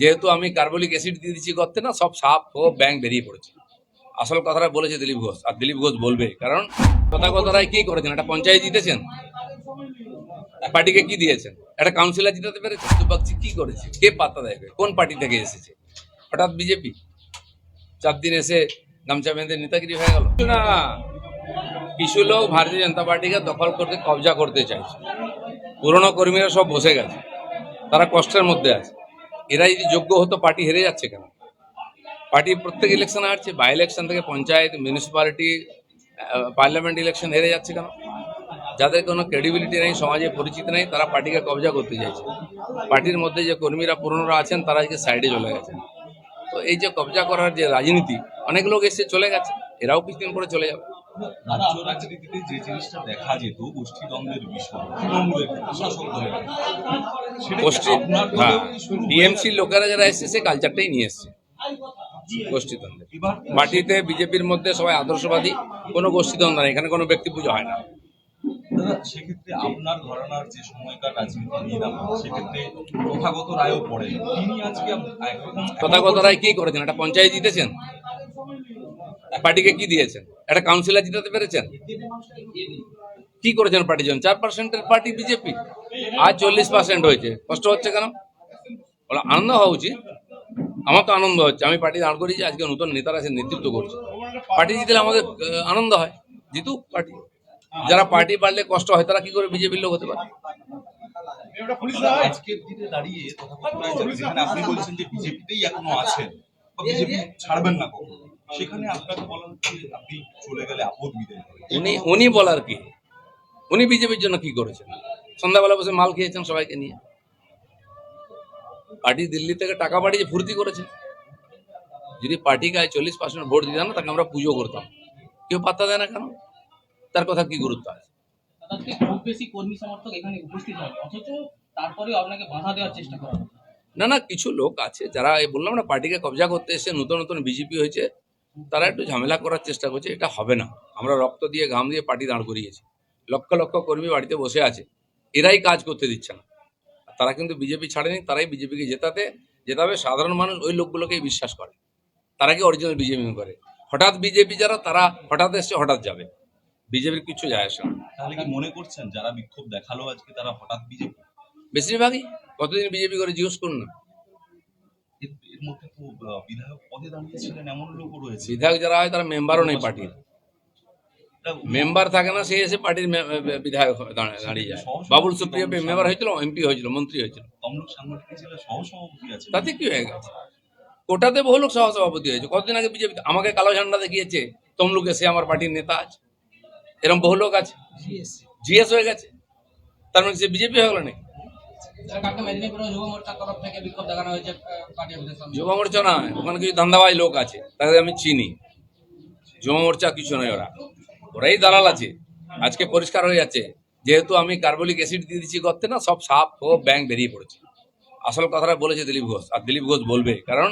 যেহেতু আমি carbolic acid দিয়ে দিচ্ছি করতে না, সব সাপ ও ব্যাং বেরিয়ে পড়েছে। আসল কথাটা বলেছে দিলীপ ঘোষ, আর দিলীপ ঘোষ বলবে, কারণ কথা কথাটাই কি করেছেন? একটা পঞ্চায়েত জিতেছেন? পার্টিকে কি দিয়েছেন? একটা কাউন্সিলর জিতাতে পেরেছে বাগচি কি করেছে? কে পাত্তা দেবে? কোন পার্টি থেকে এসেছে? হঠাৎ বিজেপি চার দিন এসে গামছা বেঁধে নেতাগিরি হয়ে গেল। না, কিছু লোক ভারতীয় জনতা পার্টিকে দখল করতে, কবজা করতে চাইছে। পুরনো কর্মীরা সব বসে গেছে। তারা কষ্টের মধ্যে আছে। এরা যদি যোগ্য হতো, পার্টি হেরে যাচ্ছে কেন? পার্টি প্রত্যেক ইলেকশন হারছে বাই ইলেকশন থেকে পঞ্চায়েত মিউনিসিপ্যালিটি পার্লামেন্ট ইলেকশন হেরে যাচ্ছে কেন? যাদের কোনো ক্রেডিবিলিটি নেই, সমাজে পরিচিত নেই, তারা পার্টিকে কবজা করতে চাইছে। পার্টির মধ্যে যে কর্মীরা, পুরনোরা আছেন, তারা আজকে সাইডে চলে গেছেন। তো এই যে কবজা করার যে রাজনীতি, অনেক লোক এসে চলে গেছে। এরাও কিছুদিন পরে চলে যাবে। রাজ্য রাজনীতিতে যে জিনিসটা দেখা যেত গোষ্ঠীদ্বন্দ্বের বিষয় তৃণমূলের দলের গোষ্ঠী হ্যাঁ লোকেরা যারা এসছে সে কালচারটাই নিয়ে এসছে গোষ্ঠীদ্বন্দ্বে। পার্টিতে বিজেপির মধ্যে সবাই আদর্শবাদী কোনো গোষ্ঠীদ্বন্দ্ব নেই এখানে কোনো ব্যক্তি পুজো হয় না। সেক্ষেত্রে আপনার ঘরানার যে সময়কার রাজনীতি নিয়ে সেক্ষেত্রে প্রথাগত রায়ও পড়ে। তিনি আজকে কথা কথাটাই কি করেছেন? একটা পঞ্চায়েত জিতেছেন? পার্টিকে কি দিয়েছেন? একটা কাউন্সিলর জিতাতে পেরেছেন? কি করেছেন পার্টির জন্য? চার পার্সেন্টের পার্টি বিজেপি আজ চল্লিশ পার্সেন্ট হয়েছে। কষ্ট হচ্ছে কেন? বলে, আনন্দ হওয়া উচিত। আমার তো আনন্দ হচ্ছে। আমি পার্টি দাঁড় করিয়েছি আজকে নতুন নেতারা সে নেতৃত্ব করছে। পার্টি জিতলে আমাদের আনন্দ হয়। জিতুক পার্টি। যারা পার্টি বাড়লে কষ্ট হয়, তারা কি করে বিজেপির লোক হতে পারে? দাঁড়িয়ে আপনি বলছেন যে বিজেপিতেই এখনও আছেন ছাড়বেন না সেখানে আপনাকে বলা হচ্ছে আপনি চলে গেলে আপদ বিদায় উনি উনি বলার কি? উনি বিজেপির জন্য কি করেছেন? সন্ধ্যাবেলা বসে মাল খেয়েছেন সবাইকে নিয়ে। পার্টি দিল্লি থেকে টাকা পাঠিয়ে ফুর্তি করেছে যদি পার্টি গায়ে চল্লিশ পার্সেন্ট ভোট দিতাম না তাকে আমরা পুজো করতাম। কেউ পাত্তা দেয় না কেন? তার কথা কি গুরুত্ব আছে? খুব বেশি কর্মী সমর্থক এখানে উপস্থিত হয় অথচ তারপরেও আপনাকে বাধা দেওয়ার চেষ্টা করা না না কিছু লোক আছে যারা এই বললাম না পার্টিকে কবজা করতে এসে নতুন নতুন বিজেপি হয়েছে। তারা একটু ঝামেলা করার চেষ্টা করছে এটা হবে না। আমরা রক্ত দিয়ে ঘাম দিয়ে পার্টি দাঁড় করিয়েছি। লক্ষ লক্ষ কর্মী বাড়িতে বসে আছে। এরাই কাজ করতে দিচ্ছে না। তারা কিন্তু বিজেপি ছাড়েনি তারাই বিজেপিকে জেতাতে জেতাবে। সাধারণ মানুষ ওই লোকগুলোকেই বিশ্বাস করে। তারা কি অরিজিনাল বিজেপি করে? হঠাৎ বিজেপি যারা তারা হঠাৎ এসছে হঠাৎ যাবে। বিজেপির কিছু যায় আসে না। তাহলে কি মনে করছেন যারা বিক্ষোভ দেখাল আজকে তারা হঠাৎ বিজেপি বেশিরভাগই। কতদিন বিজেপি করে জিজ্ঞেস করুন না। তো বিধায়ক পদে দাঁড়িয়েছিলেন এমন লোকও রয়েছে। বিধায়ক যারা হয় তারা মেম্বারও নেই পার্টির। মেম্বার থাকে না সে এসে পার্টির বিধায়ক হয়ে দাঁড়া- দাঁড়িয়ে যায়। বাবুল সুপ্রিয় মেম্বার হয়েছিল এমপি হয়েছিল মন্ত্রী হয়েছিল। তাতে কি হয়ে গেছে? কোটাতে বহু লোক সহসভাপতি হয়েছে। কতদিন আগে বিজেপি আমাকে কালো ঝান্ডা দেখিয়েছে তমলুকে সে আমার পার্টির নেতা আছে। এরকম বহু লোক আছে। জিএস। হয়ে গেছে। তার মানে সে বিজেপি হয়ে গেল নাকি? যুব মোর্চা ওখানে কিছু ধান্দাবাজ লোক আছে তাদের আমি চিনি যুব মোর্চা কিছু নয় ওরা ওরাই দালাল আছে আজকে পরিষ্কার হয়ে যাচ্ছে যেহেতু আমি কার্বলিক অ্যাসিড দিয়ে দিচ্ছি করতে না সব সাপ ও ব্যাং বেরিয়ে পড়েছে আসল কথাটা বলেছে দিলীপ ঘোষ আর দিলীপ ঘোষ বলবে কারণ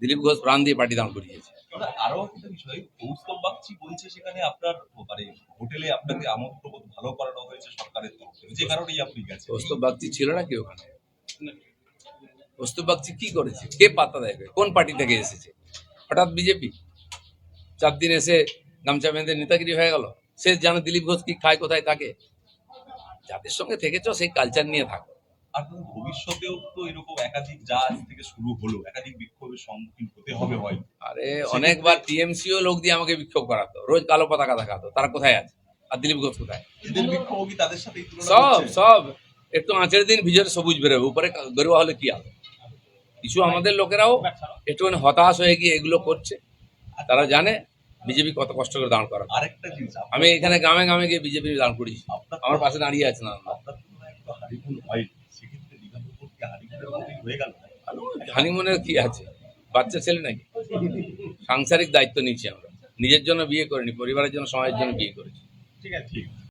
দিলীপ ঘোষ প্রাণ দিয়ে পার্টি দাঁড় করিয়েছে আরও একটা বিষয় কৌস্তব বাগচি বলছে সেখানে আপনার মানে হোটেলে আপনাকে আমন্ত্রণ ভালো করানো হয়েছে সরকারের তরফ থেকে। যে কারণেই আপনি গেছেন। কৌস্তব বাগচি ছিল না কি ওখানে? কৌস্তব বাগচি কি করেছে? কে পাত্তা দেবে কোন পার্টি থেকে এসেছে? হঠাৎ বিজেপি? চার দিন এসে গামছা বেঁধে নেতাগিরি হয়ে গেল। সে জানে দিলীপ ঘোষ কি খায় কোথায় থাকে? যাদের সঙ্গে থেকেছো সেই কালচার নিয়ে থাকো। আর ভবিষ্যতেও তো এরকম একাধিক যা আজ থেকে শুরু হলো একাধিক বিক্ষোভের সম্মুখীন হতে হবে হয় আরে অনেকবার টিএমসিও লোক দিয়ে আমাকে বিক্ষোভ করাতো। রোজ কালো পতাকা দেখাতো। তারা কোথায় আছে? আর দিলীপ ঘোষ কোথায়? সব সব। একটু আঁচের দিন ভিজরে সবুজ বেরোবে। উপরে গরুয়া হলে কি হবে? কিছু আমাদের লোকেরাও একটুখানি হতাশ হয়ে গিয়ে এগুলো করছে। তারা জানে বিজেপি কত কষ্ট করে দাঁড় করা আরেকটা জিনিস আমি এখানে গ্রামে গ্রামে গিয়ে বিজেপি দাঁড় আপনার আমার পাশে দাঁড়িয়ে আছে না। হানিমুনের কি আছে? বাচ্চা ছেলে নাকি? সাংসারিক দায়িত্ব নিচ্ছি আমরা। নিজের জন্য বিয়ে করিনি পরিবারের জন্য সমাজের জন্য বিয়ে করেছি। ঠিক আছে। ঠিক।